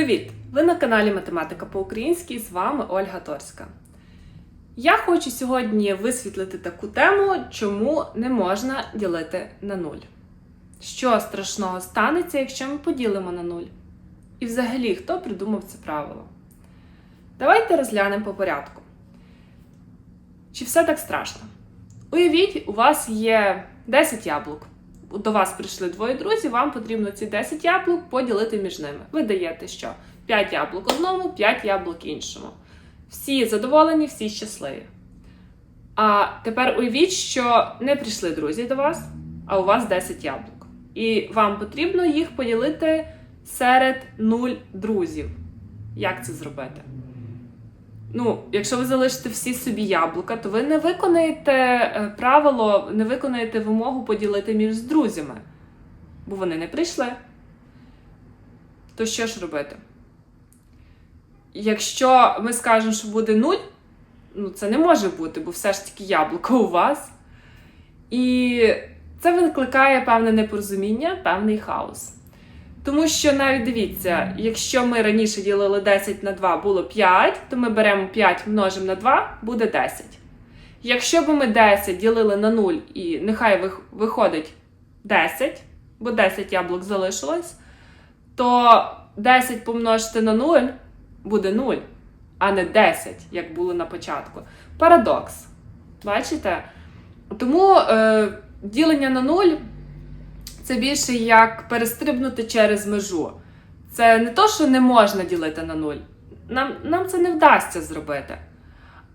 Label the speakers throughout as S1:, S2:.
S1: Привіт! Ви на каналі Математика по-українськи. З вами Ольга Торська. Я хочу сьогодні висвітлити таку тему, чому не можна ділити на нуль. Що страшного станеться, якщо ми поділимо на нуль? І взагалі, хто придумав це правило? Давайте розглянемо по порядку. Чи все так страшно? Уявіть, у вас є 10 яблук. До вас прийшли двоє друзів, вам потрібно ці 10 яблук поділити між ними. Ви даєте що? 5 яблук одному, 5 яблук іншому. Всі задоволені, всі щасливі. А тепер уявіть, що не прийшли друзі до вас, а у вас 10 яблук. І вам потрібно їх поділити серед 0 друзів. Як це зробити? Ну, якщо ви залишите всі собі яблука, то ви не виконаєте е, правило, не виконаєте вимогу поділити між друзями, бо вони не прийшли. То що ж робити? Якщо ми скажемо, що буде нуль, ну це не може бути, бо все ж таки яблуко у вас. І це викликає певне непорозуміння, певний хаос. Тому що навіть дивіться, якщо ми раніше ділили 10 на 2 було 5, то ми беремо 5 множимо на 2, буде 10. Якщо б ми 10 ділили на 0 і нехай виходить 10, бо 10 яблук залишилось, то 10 помножити на 0 буде 0, а не 10, як було на початку. Парадокс. Бачите? Тому е, ділення на 0 це більше як перестрибнути через межу. Це не то, що не можна ділити на нуль. Нам, нам це не вдасться зробити.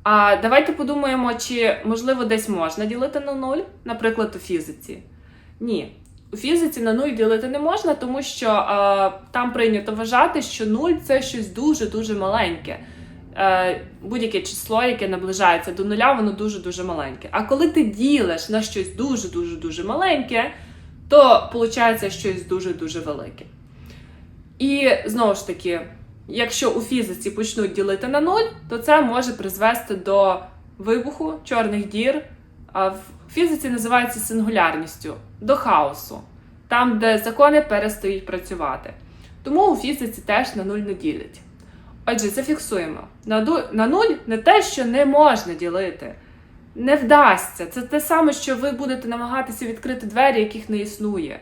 S1: А давайте подумаємо, чи можливо десь можна ділити на нуль, наприклад, у фізиці. Ні. У фізиці на нуль ділити не можна, тому що а, там прийнято вважати, що нуль це щось дуже-дуже маленьке. Е, будь-яке число, яке наближається до нуля, воно дуже-дуже маленьке. А коли ти ділиш на щось дуже-дуже дуже маленьке, то виходить щось дуже-дуже велике. І знову ж таки, якщо у фізиці почнуть ділити на нуль, то це може призвести до вибуху чорних дір. А в фізиці називається сингулярністю, до хаосу, там, де закони перестають працювати. Тому у фізиці теж на нуль не ділять. Отже, зафіксуємо: на нуль не те, що не можна ділити не вдасться. Це те саме, що ви будете намагатися відкрити двері, яких не існує.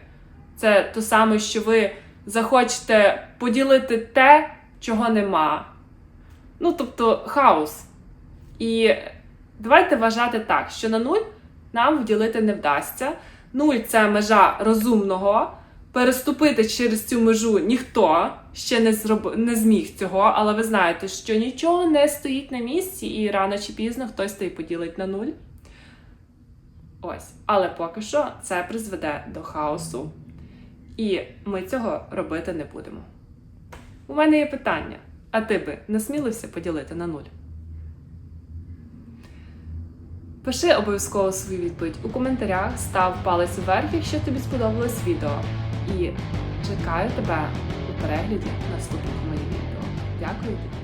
S1: Це те саме, що ви захочете поділити те, чого нема. Ну, тобто, хаос. І давайте вважати так, що на нуль нам вділити не вдасться. Нуль це межа розумного. Переступити через цю межу ніхто ще не зроб... не зміг цього, але ви знаєте, що нічого не стоїть на місці, і рано чи пізно хтось та й поділить на нуль. Ось. Але поки що це призведе до хаосу, і ми цього робити не будемо. У мене є питання: а ти би насмілився поділити на нуль? Пиши обов'язково свою відповідь у коментарях, став палець вверх, якщо тобі сподобалось відео. І чекаю тебе у перегляді наступних моїх відео. Дякую тобі!